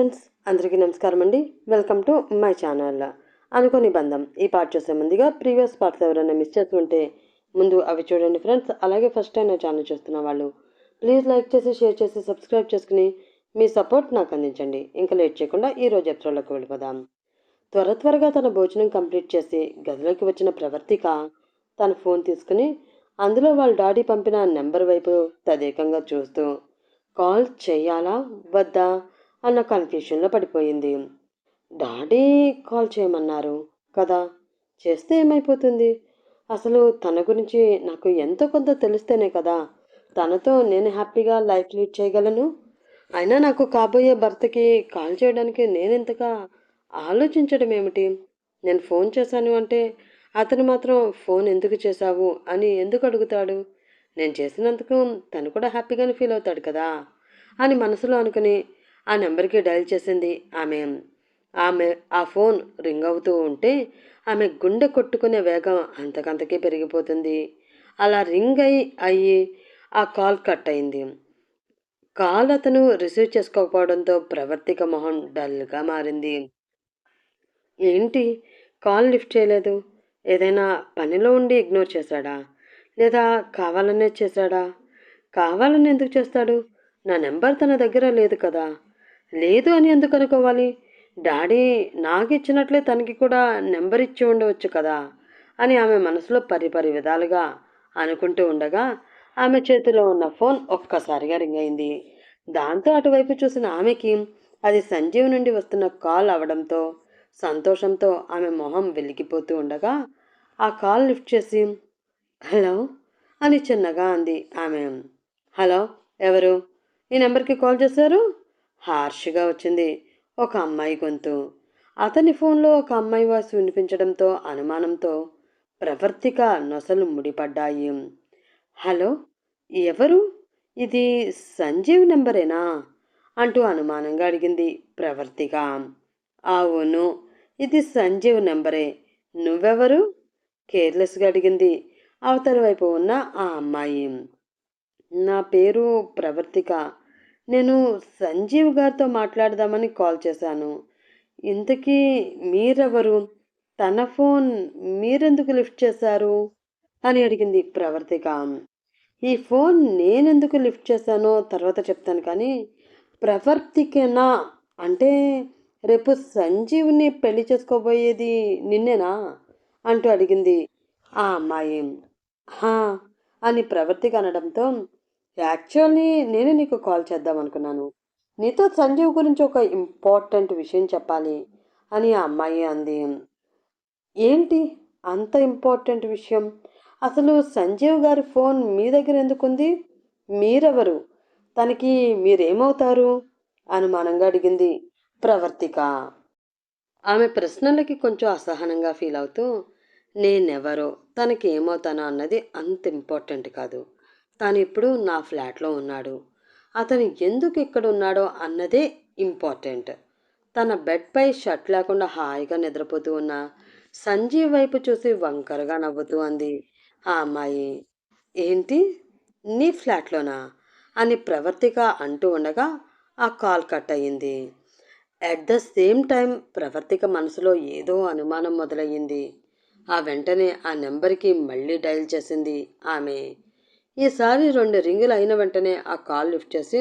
Friends అందరికీ నమస్కారం అండి. Welcome to my channel. అనుకోని బంధం. ఈ పార్ట్ చూసే ముందుగా ప్రీవియస్ పార్ట్స్ ఎవరైనా మిస్ చేస్తుంటే ముందు అవి చూడండి ఫ్రెండ్స్. అలాగే ఫస్ట్ టైం నా ఛానల్ చూస్తున్న వాళ్ళు ప్లీజ్ లైక్ చేసి షేర్ చేసి సబ్స్క్రైబ్ చేసుకుని మీ సపోర్ట్ నాకు అందించండి. ఇంకా లేట్ చేయకుండా ఈ రోజు ఎపిసోడ్లోకి వెళ్ళిపోదాం. త్వర త్వరగా తన భోజనం కంప్లీట్ చేసి గదిలోకి వచ్చిన ప్రవర్తిక తన ఫోన్ తీసుకుని అందులో వాళ్ళ డాడీ పంపిన నెంబర్ వైపు తదేకంగా చూస్తూ కాల్ చేయాలా? వద్దా? అన్న కన్ఫ్యూషన్లో పడిపోయింది. డాడీ కాల్ చేయమన్నారు కదా చేస్తే ఏమైపోతుంది? అసలు తన గురించి నాకు ఎంతో కొంత తెలిస్తేనే కదా తనతో నేను హ్యాపీగా లైఫ్ లీడ్ చేయగలను? అయినా నాకు కాబోయే భర్తకి కాల్ చేయడానికి నేను ఇంతగా ఆలోచించడం ఏమిటి? నేను ఫోన్ చేశాను అంటే అతను మాత్రం ఫోన్ ఎందుకు చేశావు అని ఎందుకు అడుగుతాడు? నేను చేసినందుకు తను కూడా హ్యాపీగానే ఫీల్ అవుతాడు కదా అని మనసులో అనుకుని ఆ నెంబర్కి డయల్ చేసింది. ఆమె ఆమె ఆ ఫోన్ రింగ్ అవుతూ ఉంటే ఆమె గుండె కొట్టుకునే వేగం అంతకంతకే పెరిగిపోతుంది. అలా రింగ్ అయి అయ్యి ఆ కాల్ కట్ అయింది కాల్ అతను రిసీవ్ చేసుకోకపోవడంతో ప్రవర్తిక మొహం డల్గా మారింది. ఏంటి? కాల్ లిఫ్ట్ చేయలేదు. ఏదైనా పనిలో ఉండి ఇగ్నోర్ చేశాడా? లేదా కావాలనే చేశాడా? కావాలని ఎందుకు చేస్తాడు? నా నెంబర్ తన దగ్గర లేదు కదా. లేదు అని ఎందుకు అనుకోవాలి? డాడీ నాకు ఇచ్చినట్లే తనకి కూడా నెంబర్ ఇచ్చి ఉండవచ్చు కదా అని ఆమె మనసులో పరిపరి విధాలుగా అనుకుంటూ ఉండగా ఆమె చేతిలో ఉన్న ఫోన్ ఒక్కసారిగా రింగ్ అయింది. దాంతో అటువైపు చూసిన ఆమెకి అది సంజీవ్ నుండి వస్తున్న కాల్ అవడంతో సంతోషంతో ఆమె మొహం వెలిగిపోతూ ఉండగా ఆ కాల్ లిఫ్ట్ చేసి హలో అని చిన్నగా అంది ఆమె. హలో ఎవరు? ఈ నెంబర్కి కాల్ చేశారు? హార్ష్గా వచ్చింది. ఒక అమ్మాయి గొంతు. అతని ఫోన్లో ఒక అమ్మాయి వాసు వినిపించడంతో అనుమానంతో ప్రవర్తిక నొసలు ముడిపడ్డాయి. హలో ఎవరు? ఇది సంజీవ్ నెంబరేనా? అంటూ అనుమానంగా అడిగింది ప్రవర్తిక. అవును ఇది సంజీవ్ నెంబరే. నువ్వెవరు? కేర్లెస్గా అడిగింది అవతల వైపు ఉన్న ఆ అమ్మాయి. నా పేరు ప్రవర్తిక. నేను సంజీవ్ గారితో మాట్లాడదామని కాల్ చేశాను. ఇంతకీ మీరెవరు? తన ఫోన్ మీరెందుకు లిఫ్ట్ చేశారు? అని అడిగింది ప్రవర్తిక. ఈ ఫోన్ నేనెందుకు లిఫ్ట్ చేశానో తర్వాత చెప్తాను కానీ ప్రవర్తికేనా? అంటే రేపు సంజీవ్ని పెళ్ళి చేసుకోబోయేది నిన్నేనా? అంటూ అడిగింది ఆ అమ్మాయి. హా అని ప్రవర్తిక అనడంతో యాక్చువల్లీ నేనే నీకు కాల్ చేద్దాం అనుకున్నాను. నీతో సంజీవ్ గురించి ఒక ఇంపార్టెంట్ విషయం చెప్పాలి అని ఆ అమ్మాయి అంది. ఏంటి? అంత ఇంపార్టెంట్ విషయం? అసలు సంజీవ్ గారి ఫోన్ మీ దగ్గర ఎందుకుంది? మీరెవరు? తనకి మీరేమవుతారు? అనుమానంగా అడిగింది ప్రవర్తిక. ఆమె ప్రశ్నలకి కొంచెం అసహనంగా ఫీల్ అవుతూ నేనెవరో తనకి ఏమవుతానో అన్నది అంత ఇంపార్టెంట్ కాదు. తాను ఇప్పుడు నా ఫ్లాట్లో ఉన్నాడు. అతను ఎందుకు ఇక్కడ ఉన్నాడో అన్నదే ఇంపార్టెంట్. తన బెడ్పై షర్ట్ లేకుండా హాయిగా నిద్రపోతూ ఉన్న సంజీవ్ వైపు చూసి వంకరగా నవ్వుతూ అంది. ఆ అమ్మాయి ఏంటి? నీ ఫ్లాట్లోనా? అని ప్రవర్తిక అంటూ ఉండగా ఆ కాల్ కట్ అయ్యింది. At the same time Pravarthika మనసులో ఏదో అనుమానం మొదలయ్యింది. ఆ వెంటనే ఆ నెంబర్కి మళ్ళీ డయల్ చేసింది ఆమె. ఈసారి రెండు రింగులు అయిన వెంటనే ఆ కాల్ లిఫ్ట్ చేసి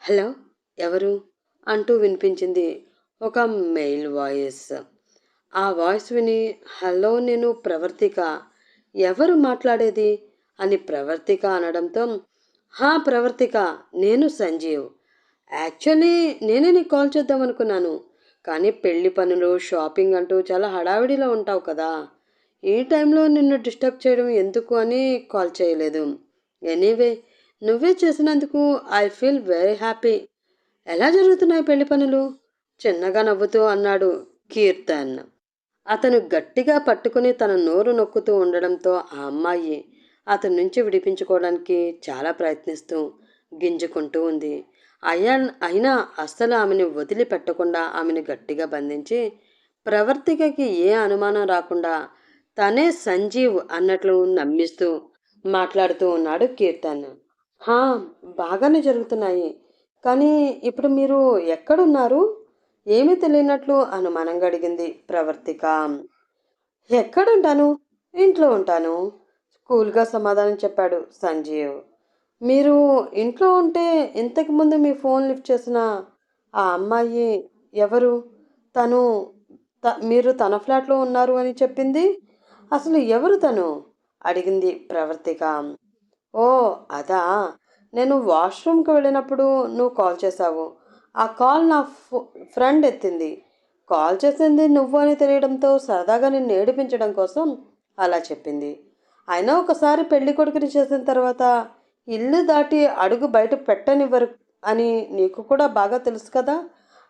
హలో ఎవరు? అంటూ వినిపించింది ఒక మెయిల్ వాయిస్. ఆ వాయిస్ విని హలో నేను ప్రవర్తిక. ఎవరు మాట్లాడేది? అని ప్రవర్తిక అనడంతో హా ప్రవర్తిక నేను సంజీవ్. యాక్చువల్లీ నేనే నీకు కాల్ చేద్దాం అనుకున్నాను కానీ పెళ్ళి పనులు షాపింగ్ అంటూ చాలా హడావిడిలో ఉంటావు కదా. ఈ టైంలో నిన్ను డిస్టర్బ్ చేయడం ఎందుకు అని కాల్ చేయలేదు. ఎనీవే నువ్వే చేసినందుకు ఐ ఫీల్ వెరీ హ్యాపీ. ఎలా జరుగుతున్నాయి పెళ్ళి పనులు? చిన్నగా నవ్వుతూ అన్నాడు కీర్తన్. అతను గట్టిగా పట్టుకుని తన నోరు నొక్కుతూ ఉండడంతో ఆ అమ్మాయి అతని నుంచి విడిపించుకోవడానికి చాలా ప్రయత్నిస్తూ గింజుకుంటూ ఉంది. అయ్యా అయినా అస్సలు ఆమెను వదిలిపెట్టకుండా ఆమెను గట్టిగా బంధించి ప్రవర్తికకి ఏ అనుమానం రాకుండా తనే సంజీవ్ అన్నట్లు నమ్మిస్తూ మాట్లాడుతూ ఉన్నాడు కీర్తన్. హా బాగానే జరుగుతున్నాయి. కానీ ఇప్పుడు మీరు ఎక్కడున్నారు? ఏమీ తెలియనట్లు అనుమానంగా అడిగింది ప్రవర్తిక. ఎక్కడుంటాను? ఇంట్లో ఉంటాను కూల్గా సమాధానం చెప్పాడు సంజీవ్. మీరు ఇంట్లో ఉంటే ఇంతకుముందు మీ ఫోన్ లిఫ్ట్ చేసిన ఆ అమ్మాయి ఎవరు? తను త మీరు తన ఫ్లాట్లో ఉన్నారు అని చెప్పింది? అసలు ఎవరు తను? అడిగింది ప్రవర్తిక. ఓ అదా. నేను వాష్రూమ్కి వెళ్ళినప్పుడు నువ్వు కాల్ చేశావు. ఆ కాల్ నా ఫ్రెండ్ ఎత్తింది. కాల్ చేసింది నువ్వు అని తెలియడంతో సరదాగా నిన్ను ఏడిపించడం కోసం అలా చెప్పింది. అయినా ఒకసారి పెళ్ళి కొడుకుని చేసిన తర్వాత ఇల్లు దాటి అడుగు బయట పెట్టనివ్వరు అని నీకు కూడా బాగా తెలుసు కదా?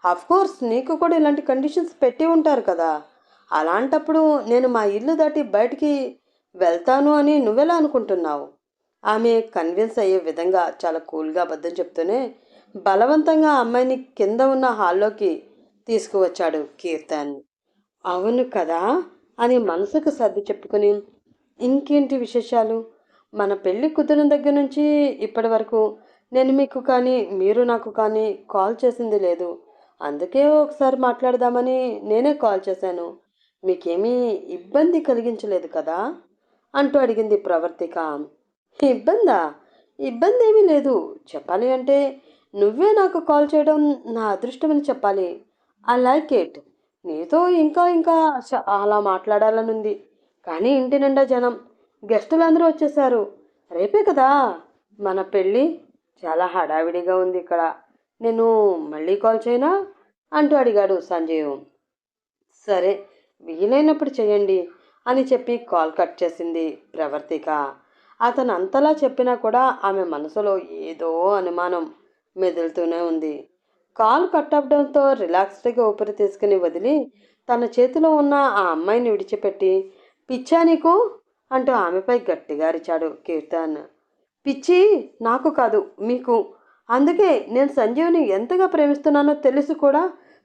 కోర్స్ నీకు కూడా ఇలాంటి కండిషన్స్ పెట్టి ఉంటారు కదా? అలాంటప్పుడు నేను మా ఇల్లు దాటి బయటికి వెళ్తాను అని నువ్వెలా అనుకుంటున్నావు? ఆమె కన్విన్స్ అయ్యే విధంగా చాలా కూల్గా అబద్ధం చెప్తూనే బలవంతంగా అమ్మాయిని కింద ఉన్న హాల్లోకి తీసుకువచ్చాడు కీర్తన్. అవును కదా? అని మనసుకు సర్ది చెప్పుకుని ఇంకేంటి విశేషాలు? మన పెళ్ళి కుదిరిన దగ్గర నుంచి ఇప్పటి వరకు నేను మీకు కానీ మీరు నాకు కానీ కాల్ చేసింది లేదు. అందుకే ఒకసారి మాట్లాడదామని నేనే కాల్ చేశాను. మీకేమీ ఇబ్బంది కలిగించలేదు కదా? అంటూ అడిగింది ప్రవర్తిక. ఇబ్బందా? ఇబ్బంది ఏమీ లేదు. చెప్పాలి అంటే నువ్వే నాకు కాల్ చేయడం నా అదృష్టమని చెప్పాలి. I like it. నీతో ఇంకా ఇంకా అలా మాట్లాడాలనుంది. కానీ ఇంటి నిండా జనం గెస్టులు అందరూ వచ్చేసారు రేపే కదా? మన పెళ్ళి? చాలా హడావిడిగా ఉంది ఇక్కడ. నేను మళ్ళీ కాల్ చేయనా? అంటూ అడిగాడు సంజయ్ సరే వీలైనప్పుడు చేయండి అని చెప్పి కాల్ కట్ చేసింది ప్రవర్తిక. అతను అంతలా చెప్పినా కూడా ఆమె మనసులో ఏదో అనుమానం మెదులుతూనే ఉంది. కాల్ కట్ అవ్వడంతో రిలాక్స్డ్గా ఊపిరి తీసుకుని వదిలి తన చేతిలో ఉన్న ఆ అమ్మాయిని విడిచిపెట్టి పిచ్చా నీకు? అంటూ ఆమెపై గట్టిగా అరిచాడు కీర్తన్. పిచ్చి నాకు కాదు మీకు. అందుకే నేను సంజీవ్ని ఎంతగా ప్రేమిస్తున్నానో తెలిసి కూడా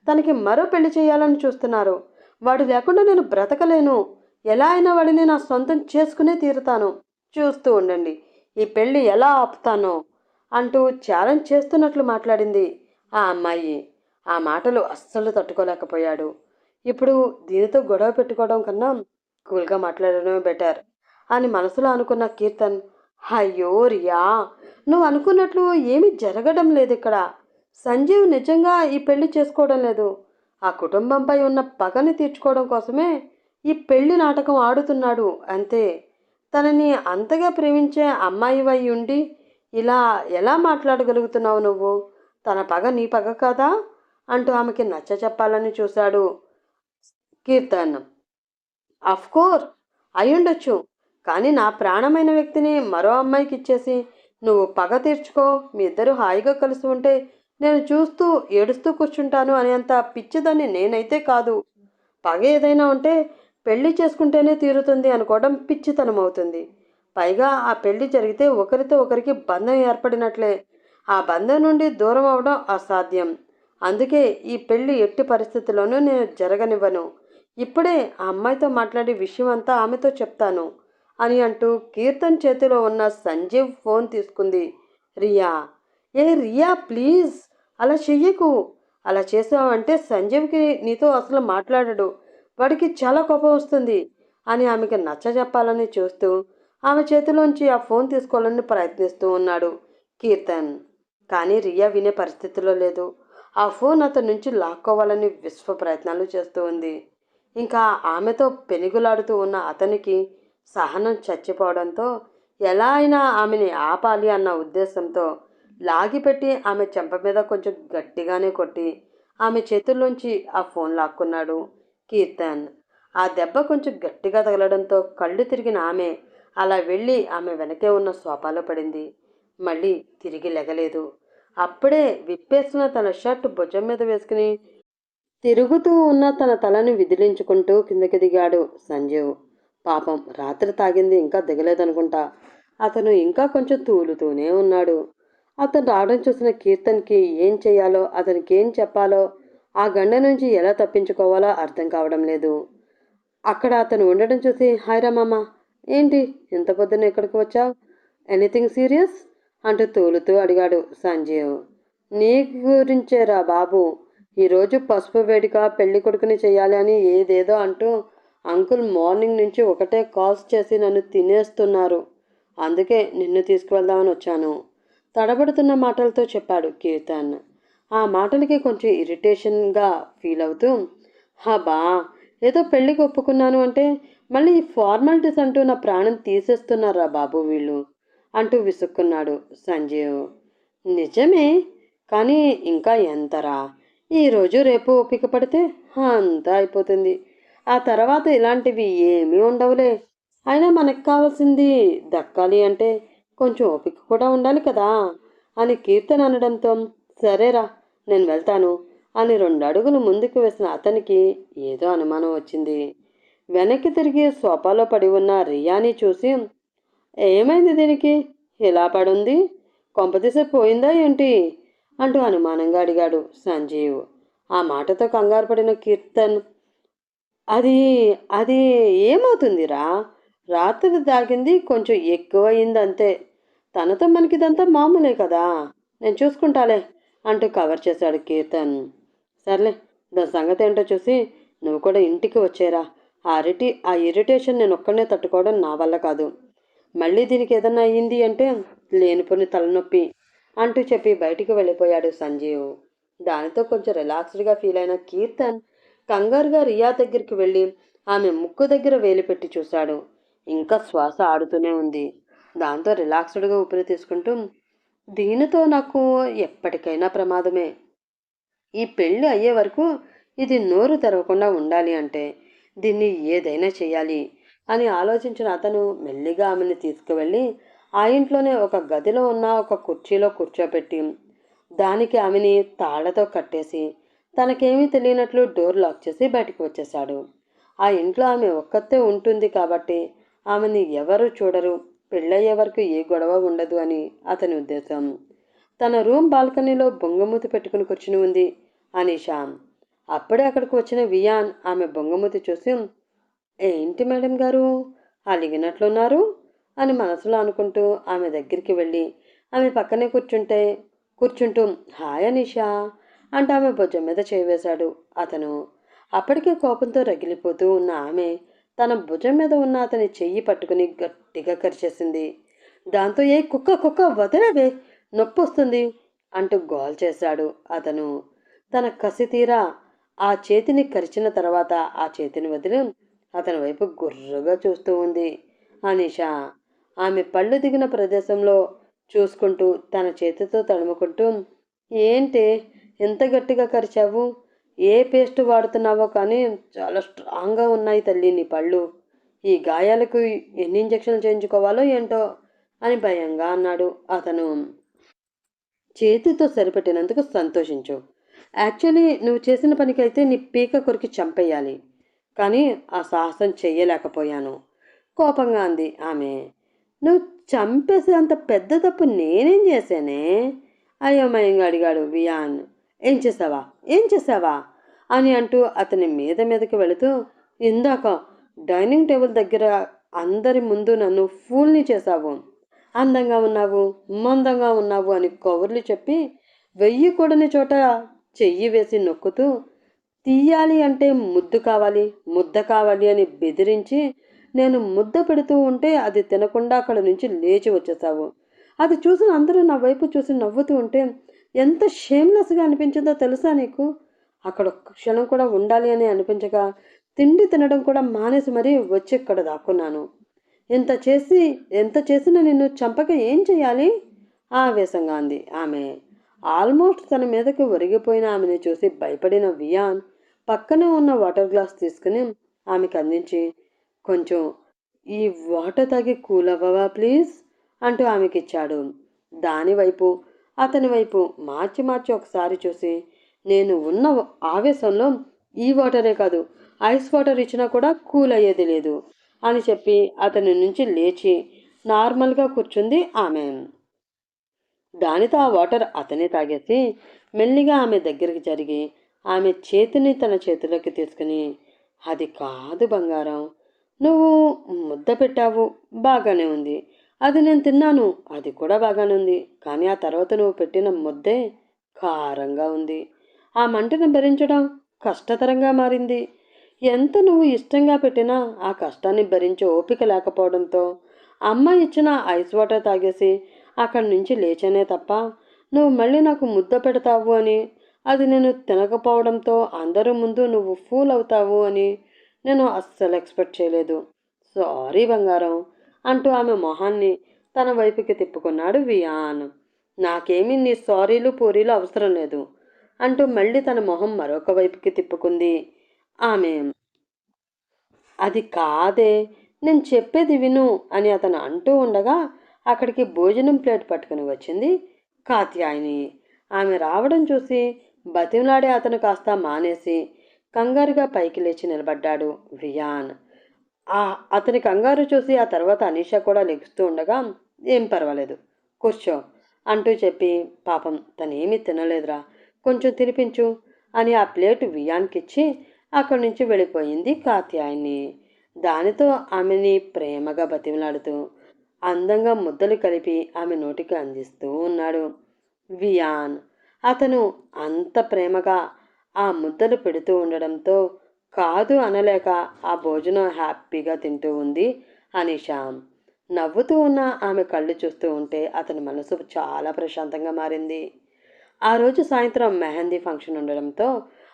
తనకి మరో పెళ్ళి చేయాలని చూస్తున్నారు. వాడు లేకుండా నేను బ్రతకలేను. ఎలా అయినా వాడిని నా సొంతం చేసుకునే తీరుతాను. చూస్తూ ఉండండి ఈ పెళ్ళి ఎలా ఆపుతానో అంటూ ఛాలెంజ్ చేస్తున్నట్లు మాట్లాడింది ఆ అమ్మాయి. ఆ మాటలు అస్సలు తట్టుకోలేకపోయాడు. ఇప్పుడు దీనితో గొడవ పెట్టుకోవడం కన్నా కూల్గా మాట్లాడడమే బెటర్ అని మనసులో అనుకున్న కీర్తన్ అయ్యో రియా నువ్వు అనుకున్నట్లు ఏమీ జరగడం లేదు ఇక్కడ. సంజీవ్ నిజంగా ఈ పెళ్ళి చేసుకోవడం లేదు. ఆ కుటుంబంపై ఉన్న పగని తీర్చుకోవడం కోసమే ఈ పెళ్ళి నాటకం ఆడుతున్నాడు. అంతే. తనని అంతగా ప్రేమించే అమ్మాయివై ఉండి ఇలా ఎలా మాట్లాడగలుగుతున్నావు నువ్వు? తన పగ నీ పగ కదా? అంటూ ఆమెకి నచ్చ చెప్పాలని చూశాడు కీర్తన్. అఫ్కోర్ అయ్యుండొచ్చు కానీ నా ప్రాణమైన వ్యక్తిని మరో అమ్మాయికి ఇచ్చేసి నువ్వు పగ తీర్చుకో మీ ఇద్దరు హాయిగా కలిసి ఉంటే నేను చూస్తూ ఏడుస్తూ కూర్చుంటాను అనేంత పిచ్చిదాన్ని నేనైతే కాదు. పగ ఏదైనా ఉంటే పెళ్ళి చేసుకుంటేనే తీరుతుంది అనుకోవడం పిచ్చితనం అవుతుంది పైగా ఆ పెళ్ళి జరిగితే ఒకరితో ఒకరికి బంధం ఏర్పడినట్లే. ఆ బంధం నుండి దూరం అవడం అసాధ్యం. అందుకే ఈ పెళ్ళి ఎట్టి పరిస్థితుల్లోనూ నేను జరగనివ్వను. ఇప్పుడే ఆ అమ్మాయితో మాట్లాడే విషయం అంతా ఆమెతో చెప్తాను అని అంటూ కీర్తన్ చేతిలో ఉన్న సంజీవ్ ఫోన్ తీసుకుంది. రియా. ఏ రియా ప్లీజ్. అలా చెయ్యకు. అలా చేసావంటే సంజీవ్కి నీతో అసలు మాట్లాడడు. వాడికి చాలా కోపం వస్తుంది. అని ఆమెకి నచ్చ చెప్పాలని చూస్తూ ఆమె చేతిలోంచి ఆ ఫోన్ తీసుకోవాలని ప్రయత్నిస్తూ ఉన్నాడు కీర్తన్. కానీ రియా వినే పరిస్థితిలో లేదు. ఆ ఫోన్ అతని నుంచి లాక్కోవాలని విశ్వ ప్రయత్నాలు చేస్తూ ఉంది. ఇంకా ఆమెతో పెనుగులాడుతూ ఉన్న అతనికి సహనం చచ్చిపోవడంతో ఎలా అయినా ఆమెని ఆపాలి అన్న ఉద్దేశంతో లాగిపెట్టి ఆమె చెంప మీద కొంచెం గట్టిగానే కొట్టి ఆమె చేతుల్లోంచి ఆ ఫోన్ లాక్కున్నాడు కీర్తన్. ఆ దెబ్బ కొంచెం గట్టిగా తగలడంతో కళ్ళు తిరిగిన ఆమె అలా వెళ్ళి ఆమె వెనకే ఉన్న సోఫాలో పడింది. మళ్ళీ తిరిగి లెగలేదు. అప్పుడే విప్పేసిన తన షర్ట్ భుజం మీద వేసుకుని తిరుగుతూ ఉన్న తన తలను విదిలించుకుంటూ కిందకి దిగాడు సంజీవ్. పాపం రాత్రి తాగింది ఇంకా దిగలేదనుకుంటా. అతను ఇంకా కొంచెం తూలుతూనే ఉన్నాడు. అతను రావడం చూసిన కీర్తన్కి ఏం చేయాలో అతనికి ఏం చెప్పాలో ఆ గండ నుంచి ఎలా తప్పించుకోవాలో అర్థం కావడం లేదు. అక్కడ అతను ఉండడం చూసి హాయ్ రమ్మమ్మ ఏంటి ఇంత పొద్దున్న ఎక్కడికి వచ్చావు? ఎనీథింగ్ సీరియస్ అంటూ తూలుతూ అడిగాడు సంజీవ్. నీ గురించేరా బాబు ఈరోజు పసుపు వేడిక పెళ్ళి కొడుకుని చేయాలి అని ఏదేదో అంటూ అంకుల్ మార్నింగ్ నుంచి ఒకటే కాల్స్ చేసి నన్ను తినేస్తున్నారు. అందుకే నిన్ను తీసుకువెళ్దామని వచ్చాను. తడబడుతున్న మాటలతో చెప్పాడు కీర్తన్. ఆ మాటలకి కొంచెం ఇరిటేషన్గా ఫీల్ అవుతూ హబా ఏదో పెళ్ళికి ఒప్పుకున్నాను అంటే మళ్ళీ ఫార్మాలిటీస్ అంటూ నా ప్రాణం తీసేస్తున్నారా బాబు వీళ్ళు? అంటూ విసుక్కున్నాడు సంజీవ్. నిజమే కానీ ఇంకా ఎంతరా? ఈరోజు రేపు ఓపిక పడితే అంతా అయిపోతుంది. ఆ తర్వాత ఇలాంటివి ఏమీ ఉండవులే. అయినా మనకు కావాల్సింది దక్కాలి అంటే కొంచెం ఓపిక కూడా ఉండాలి కదా అని కీర్తన అనడంతో సరేరా నేను వెళ్తాను అని రెండు అడుగులు ముందుకు వేసిన అతనికి ఏదో అనుమానం వచ్చింది. వెనక్కి తిరిగి సోఫాలో పడి ఉన్న రియాని చూసి ఏమైంది దీనికి? ఇలా పడుంది? కొంపతీసే పోయిందా ఏంటి? అంటూ అనుమానంగా అడిగాడు సంజీవ్. ఆ మాటతో కంగారు పడిన కీర్తన్ అది అది ఏమవుతుందిరా? రాత్రి తాగింది కొంచెం ఎక్కువయింది అంతే తనతో మనకిదంతా మామూలే కదా. నేను చూసుకుంటాలే అంటూ కవర్ చేశాడు కీర్తన్. సర్లే దాని సంగతి ఏంటో చూసి నువ్వు కూడా ఇంటికి వచ్చేరా. ఆ ఇరిటి ఆ ఇరిటేషన్ నేను ఒక్కడనే తట్టుకోవడం నా వల్ల కాదు. మళ్ళీ దీనికి ఏదన్నా అయ్యింది అంటే లేనిపోని తలనొప్పి అంటూ చెప్పి బయటికి వెళ్ళిపోయాడు సంజీవ్. దానితో కొంచెం రిలాక్స్డ్గా ఫీల్ అయిన కీర్తన్ కంగారుగా రియా దగ్గరికి వెళ్ళి ఆమె ముక్కు దగ్గర వేలు పెట్టి చూశాడు. ఇంకా శ్వాస ఆడుతూనే ఉంది. దాంతో రిలాక్స్డ్గా ఊపిరి తీసుకుంటూ దీనితో నాకు ఎప్పటికైనా ప్రమాదమే. ఈ పెళ్ళి అయ్యే వరకు ఇది నోరు తెరవకుండా ఉండాలి అంటే దీన్ని ఏదైనా చేయాలి అని ఆలోచించిన అతను మెల్లిగా ఆమెను తీసుకువెళ్ళి ఆ ఇంట్లోనే ఒక గదిలో ఉన్న ఒక కుర్చీలో కూర్చోబెట్టి దానికి ఆమెని తాళ్ళతో కట్టేసి తనకేమీ తెలియనట్లు డోర్ లాక్ చేసి బయటికి వచ్చేశాడు. ఆ ఇంట్లో ఆమె ఒక్కతే ఉంటుంది కాబట్టి ఆమెని ఎవరు చూడరు. పెళ్ళయ్యే వరకు ఏ గొడవ ఉండదు అని అతని ఉద్దేశం. తన రూమ్ బాల్కనీలో బొంగమూతి పెట్టుకుని కూర్చుని ఉంది అనీషా అప్పుడే అక్కడికి వచ్చిన వియాన్ ఆమె బొంగమూతి చూసి ఏంటి మేడం గారు అలిగినట్లున్నారు? అని మనసులో అనుకుంటూ ఆమె దగ్గరికి వెళ్ళి ఆమె పక్కనే కూర్చుంటే కూర్చుంటూ హాయ్ అనీషా అంటూ ఆమె భుజం మీద చేవేశాడు అతను. అప్పటికే కోపంతో రగిలిపోతూ ఉన్న ఆమె తన భుజం మీద ఉన్న అతని చెయ్యి పట్టుకుని గట్టిగా కరిచేసింది. దాంతో ఏ కుక్క కుక్క వదలవే నొప్పి వస్తుంది అంటూ గోల్ చేశాడు అతను. తన కసి తీరా ఆ చేతిని కరిచిన తర్వాత ఆ చేతిని వదిలి అతని వైపు గుర్రుగా చూస్తూ ఉంది అనిష. ఆమె పళ్ళు దిగిన ప్రదేశంలో చూసుకుంటూ తన చేతితో తడుముకుంటూ ఏంటి ఎంత గట్టిగా కరిచావు? ఏ పేస్ట్ వాడుతున్నావో కానీ చాలా స్ట్రాంగ్గా ఉన్నాయి తల్లి నీ పళ్ళు. ఈ గాయాలకు ఎన్ని ఇంజక్షన్లు చేయించుకోవాలో ఏంటో అని భయంగా అన్నాడు అతను. చేతితో సరిపెట్టినందుకు సంతోషించు. యాక్చువల్లీ నువ్వు చేసిన పనికైతే నీ పీక కొరికి చంపేయాలి. కానీ ఆ సాహసం చెయ్యలేకపోయాను. కోపంగా అంది ఆమె. నువ్వు చంపేసే అంత పెద్ద తప్పు నేనేం చేశానే? అయోమయంగా అడిగాడు వియాన్. ఏం చేసావా? ఏం చేసావా? అని అంటూ అతని మీద మీదకి వెళుతూ ఇందాక డైనింగ్ టేబుల్ దగ్గర అందరి ముందు నన్ను ఫూల్ని చేశావు. అందంగా ఉన్నావు మందంగా ఉన్నావు అని కవర్లు చెప్పి వెయ్యి కూడని చోట చెయ్యి వేసి నొక్కుతూ తీయాలి అంటే ముద్దు కావాలి ముద్ద కావాలి అని బెదిరించి నేను ముద్ద పెడుతూ ఉంటే అది తినకుండా అక్కడ నుంచి లేచి వచ్చేసావు అది చూసిన అందరూ నా వైపు చూసి నవ్వుతూ ఉంటే ఎంత షేమ్లెస్గా అనిపించిందో తెలుసా నీకు? అక్కడ ఒక్క క్షణం కూడా ఉండాలి అని అనిపించగా తిండి తినడం కూడా మానేసి మరీ వచ్చి ఇక్కడ దాక్కున్నాను. ఎంత చేసి ఎంత చేసినా నిన్ను చంపక ఏం చేయాలి? ఆవేశంగా అంది ఆమె. ఆల్మోస్ట్ తన మీదకి ఒరిగిపోయిన ఆమెని చూసి భయపడిన వియాన్ పక్కనే ఉన్న వాటర్ గ్లాస్ తీసుకుని ఆమెకు అందించి కొంచెం ఈ వాటర్ తాగి కూల్ అవ్వవా ప్లీజ్? అంటూ ఆమెకి ఇచ్చాడు అతని వైపు మార్చి మార్చి ఒకసారి చూసి నేను ఉన్న ఆవేశంలో ఈ వాటరే కాదు ఐస్ వాటర్ ఇచ్చినా కూడా కూల్ అయ్యేది లేదు అని చెప్పి అతని నుంచి లేచి నార్మల్గా కూర్చుంది ఆమె. దానితో ఆ వాటర్ అతనే తాగేసి మెల్లిగా ఆమె దగ్గరికి జరిగి ఆమె చేతిని తన చేతిలోకి తీసుకుని అది కాదు బంగారం నువ్వు ముద్ద పెట్టావు బాగానే ఉంది అది నేను తిన్నాను. అది కూడా బాగానే ఉంది కానీ ఆ తర్వాత నువ్వు పెట్టిన ముద్దే కారంగా ఉంది. ఆ మంటను భరించడం కష్టతరంగా మారింది. ఎంత నువ్వు ఇష్టంగా పెట్టినా ఆ కష్టాన్ని భరించే ఓపిక లేకపోవడంతో అమ్మ ఇచ్చిన ఐస్ వాటర్ తాగేసి అక్కడి నుంచి లేచానే తప్ప నువ్వు మళ్ళీ నాకు ముద్ద పెడతావు అని అది నేను తినకపోవడంతో అందరి ముందు నువ్వు ఫూల్ అవుతావు అని నేను అస్సలు ఎక్స్పెక్ట్ చేయలేదు. సారీ బంగారం. అంటూ ఆమె మొహాన్ని తన వైపుకి తిప్పుకున్నాడు వియాన్. నాకేమీ నీ సారీలు పూరీలు అవసరం లేదు అంటూ మళ్ళీ తన మొహం మరొక వైపుకి తిప్పుకుంది ఆమె. అది కాదే నేను చెప్పేది విను అని అతను అంటూ ఉండగా అక్కడికి భోజనం ప్లేట్ పట్టుకుని వచ్చింది కాత్యాయిని. ఆమె రావడం చూసి బతిమలాడే అతను కాస్త మానేసి కంగారుగా పైకి లేచి నిలబడ్డాడు వియాన్. అతని కంగారు చూసి ఆ తర్వాత అనీష కూడా లెగుస్తూ ఉండగా ఏం పర్వాలేదు కూర్చో అంటూ చెప్పి పాపం తనేమీ తినలేదురా కొంచెం తినిపించు అని ఆ ప్లేటు వియాన్కిచ్చి అక్కడి నుంచి వెళ్ళిపోయింది కాత్యాయని. దానితో ఆమెని ప్రేమగా బతిమలాడుతూ అందంగా ముద్దలు కలిపి ఆమె నోటికి అందిస్తూ ఉన్నాడు వియాన్. అతను అంత ప్రేమగా ఆ ముద్దలు పెడుతూ ఉండడంతో కాదు అనలేక ఆ భోజనం హ్యాపీగా తింటూ ఉంది అనిషా నవ్వుతూ ఉన్న ఆమె కళ్ళు చూస్తూ ఉంటే అతని మనసు చాలా ప్రశాంతంగా మారింది. ఆ రోజు సాయంత్రం మెహందీ ఫంక్షన్ ఉండడంతో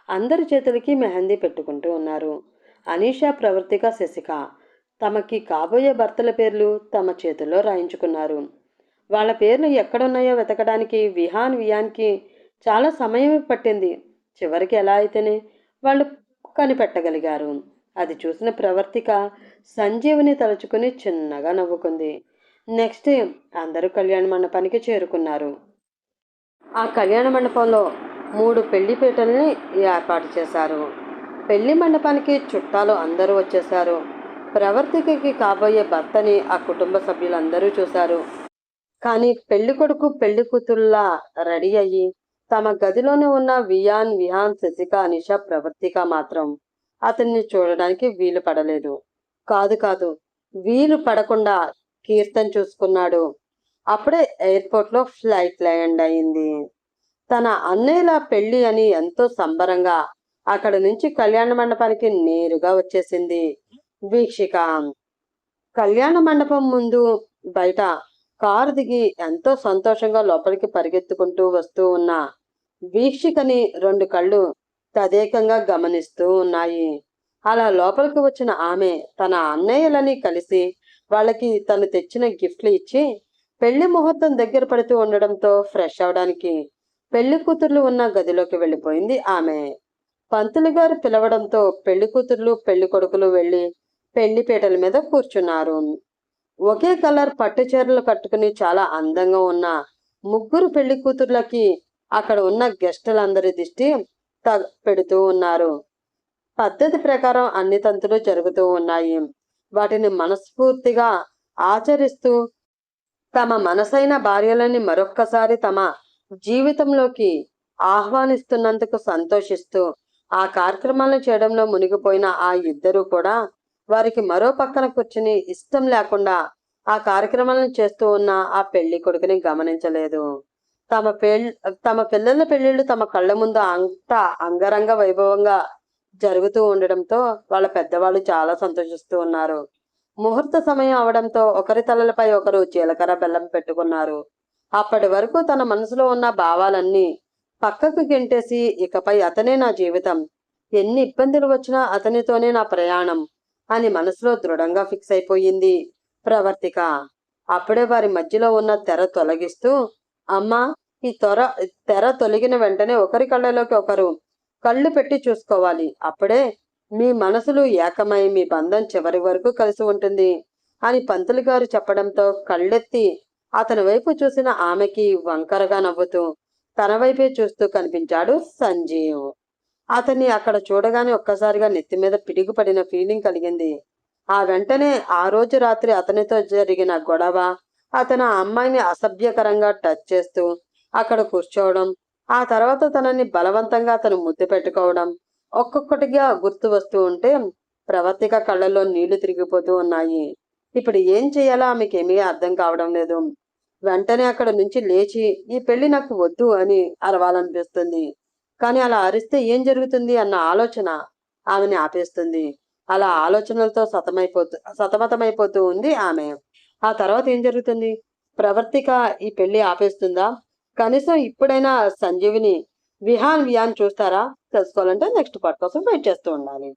అందరి చేతులకి మెహందీ పెట్టుకుంటూ ఉన్నారు. అనీషా ప్రవర్తిక శశిక తమకి కాబోయే భర్తల పేర్లు తమ చేతుల్లో రాయించుకున్నారు. వాళ్ళ పేర్లు ఎక్కడున్నాయో వెతకడానికి విహాన్ వియాన్కి చాలా సమయం పట్టింది. చివరికి ఎలా అయితేనే వాళ్ళు కనిపెట్టగలిగారు. అది చూసిన ప్రవర్తిక సంజీవిని తలుచుకుని చిన్నగా నవ్వుకుంది. నెక్స్ట్ అందరూ కళ్యాణ మండపానికి చేరుకున్నారు. ఆ కళ్యాణ మండపంలో మూడు పెళ్ళి పీటల్ని ఏర్పాటు చేశారు. పెళ్ళి మండపానికి చుట్టాలు అందరూ వచ్చేశారు. ప్రవర్తికకి కాబోయే భర్తని ఆ కుటుంబ సభ్యులందరూ చూశారు. కానీ పెళ్ళి కొడుకు పెళ్ళి కూతురులా రెడీ అయ్యి తమ గదిలోనే ఉన్న వియాన్ విహాన్ శశిక అనిష ప్రవర్తిక మాత్రం అతన్ని చూడడానికి వీలు పడలేదు. కాదు కాదు వీలు పడకుండా కీర్తన్ చూసుకున్నాడు. అప్పుడే ఎయిర్పోర్ట్లో ఫ్లైట్ ల్యాండ్ అయింది. తన అన్నయ్యల పెళ్ళి అని ఎంతో సంబరంగా అక్కడ నుంచి కళ్యాణ మండపానికి నేరుగా వచ్చేసింది. వీక్షిక కళ్యాణ మండపం ముందు బయట కారు దిగి ఎంతో సంతోషంగా లోపలికి పరిగెత్తుకుంటూ వస్తూ ఉన్న వీక్షికని రెండు కళ్ళు తదేకంగా గమనిస్తూ ఉన్నాయి. అలా లోపలికి వచ్చిన ఆమె తన అన్నయ్యలని కలిసి వాళ్ళకి తను తెచ్చిన గిఫ్ట్లు ఇచ్చి పెళ్ళి ముహూర్తం దగ్గర పడుతూ ఉండడంతో ఫ్రెష్ అవడానికి పెళ్ళి కూతుర్లు ఉన్న గదిలోకి వెళ్ళిపోయింది ఆమె. పంతులు గారు పిలవడంతో పెళ్ళి కూతుర్లు పెళ్ళి కొడుకులు వెళ్ళి పెళ్ళి పీటల మీద కూర్చున్నారు. ఒకే కలర్ పట్టు చీరలు కట్టుకుని చాలా అందంగా ఉన్న ముగ్గురు పెళ్ళి కూతుర్లకి అక్కడ ఉన్న గెస్టులందరి దిష్టి త పెడుతూ ఉన్నారు. పద్ధతి ప్రకారం అన్ని తంతులు జరుగుతూ ఉన్నాయి. వాటిని మనస్ఫూర్తిగా ఆచరిస్తూ తమ మనసైన భార్యలని మరొక్కసారి తమ జీవితంలోకి ఆహ్వానిస్తున్నందుకు సంతోషిస్తూ ఆ కార్యక్రమాలను చేయడంలో మునిగిపోయిన ఆ ఇద్దరు కూడా వారికి మరో పక్కన కూర్చుని ఇష్టం లేకుండా ఆ కార్యక్రమాలను చేస్తూ ఉన్న ఆ పెళ్ళి కొడుకుని గమనించలేదు. తమ పెళ్ తమ పిల్లల పెళ్ళిళ్ళు తమ కళ్ళ ముందు అంత అంగరంగ వైభవంగా జరుగుతూ ఉండడంతో వాళ్ళ పెద్దవాళ్ళు చాలా సంతోషిస్తూ ఉన్నారు. ముహూర్త సమయం అవడంతో ఒకరి తలలపై ఒకరు జీలకర్ర బెల్లం పెట్టుకున్నారు. అప్పటి వరకు తన మనసులో ఉన్న భావాలన్నీ పక్కకు గెంటేసి ఇకపై అతనే నా జీవితం. ఎన్ని ఇబ్బందులు వచ్చినా అతనితోనే నా ప్రయాణం. అని మనసులో దృఢంగా ఫిక్స్ అయిపోయింది. ప్రవర్తిక అప్పుడే వారి మధ్యలో ఉన్న తెర తొలగిస్తూ అమ్మా ఈ తొర తెర తొలగిన వెంటనే ఒకరి కళ్ళలోకి ఒకరు కళ్ళు పెట్టి చూసుకోవాలి. అప్పుడే మీ మనసులు ఏకమై మీ బంధం చివరి వరకు కలిసి ఉంటుంది అని పంతులు గారు చెప్పడంతో కళ్ళెత్తి అతని వైపు చూసిన ఆమెకి వంకరగా నవ్వుతూ తన వైపే చూస్తూ కనిపించాడు సంజీవ్. అతన్ని అక్కడ చూడగానే ఒక్కసారిగా నెత్తి మీద పిడిగిపడిన ఫీలింగ్ కలిగింది. ఆ వెంటనే ఆ రోజు రాత్రి అతనితో జరిగిన గొడవ అతను ఆ అమ్మాయిని అసభ్యకరంగా టచ్ చేస్తూ అక్కడ కూర్చోవడం ఆ తర్వాత తనని బలవంతంగా అతను ముద్దు పెట్టుకోవడం ఒక్కొక్కటిగా గుర్తు వస్తూ ఉంటే ప్రవర్తిక కళ్ళల్లో నీళ్ళు తిరిగిపోతూ ఉన్నాయి. ఇప్పుడు ఏం చేయాలో ఆమెకేమీ అర్థం కావడం లేదు. వెంటనే అక్కడ నుంచి లేచి ఈ పెళ్ళి నాకు వద్దు అని అరవాలనిపిస్తుంది. కానీ అలా అరిస్తే ఏం జరుగుతుంది అన్న ఆలోచన ఆమెని ఆపేస్తుంది. అలా ఆలోచనలతో సతమైపోతూ సతమతమైపోతూ ఉంది ఆమె. ఆ తర్వాత ఏం జరుగుతుంది? ప్రవర్తిక ఈ పెళ్ళి ఆపేస్తుందా? కనీసం ఇప్పుడైనా సంజీవిని విహాన్ విహాన్ చూస్తారా? తెలుసుకోవాలంటే నెక్స్ట్ పార్ట్ కోసం వెయిట్ చేస్తూ ఉండాలి.